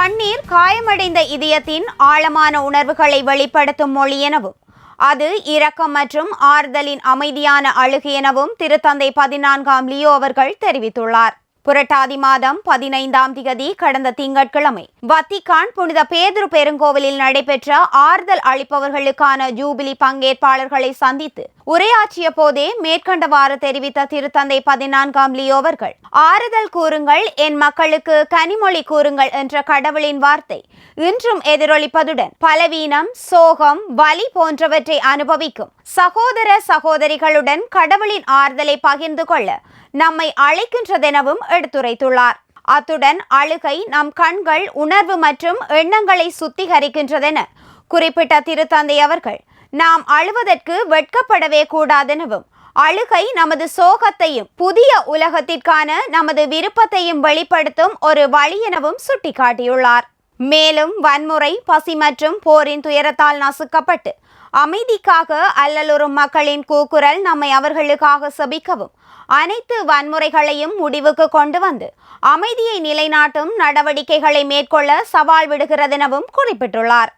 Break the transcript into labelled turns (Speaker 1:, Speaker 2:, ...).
Speaker 1: கண்ணீர் காயமடைந்த இதயத்தின் ஆழமான உணர்வுகளை வெளிப்படுத்தும் மொழி எனவும் அது இரக்கம் மற்றும் ஆறுதலின் அமைதியான அழுகு எனவும் திருத்தந்தை பதினான்காம் லியோ அவர்கள் தெரிவித்துள்ளார். புரட்டாதி மாதம் பதினைந்தாம் திகதி கடந்த திங்கட்கிழமை வத்திகான் புனித பேதுரு பெருங்கோவிலில் நடைபெற்ற ஆறுதல் அளிப்பவர்களுக்கான ஜூபிலி பங்கேற்பாளர்களை சந்தித்து உரையாற்றிய போதே மேற்கண்டவாறு தெரிவித்த திருத்தந்தை பதினான்காம் லியோவர்கள் ஆறுதல் கூறுங்கள் என் மக்களுக்கு கனிமொழி கூறுங்கள் என்ற கடவுளின் வார்த்தை இன்றும் எதிரொலிப்பதுடன் பலவீனம் சோகம் வலி போன்றவற்றை அனுபவிக்கும் சகோதர சகோதரிகளுடன் கடவுளின் ஆறுதலை பகிர்ந்து கொள்ள நம்மை அழைக்கின்றதெனவும் எடுத்துரைத்துள்ளார். அத்துடன் அழுகை நம் கண்கள் உணர்வு மற்றும் எண்ணங்களை சுத்திகரிக்கின்றதென குறிப்பிட்ட திருத்தந்தை அவர்கள் நாம் அழுவதற்கு வெட்கப்படவே கூடாதெனவும் அழுகை நமது சோகத்தையும் புதிய உலகத்திற்கான நமது விருப்பத்தையும் வெளிப்படுத்தும் ஒரு வழி எனவும் சுட்டிக்காட்டியுள்ளார். மேலும் வன்முறை பசி மற்றும் போரின் துயரத்தால் நசுக்கப்பட்டு அமைதிக்காக அல்லலுறும் மக்களின் கூக்குரல் நம்மை அவர்களுக்காக செபிக்கவும். அனைத்து வன்முறைகளையும் முடிவுக்கு கொண்டு வந்து அமைதியை நிலைநாட்டும் நடவடிக்கைகளை மேற்கொள்ள சவால் விடுகிறதெனவும் குறிப்பிட்டுள்ளார்.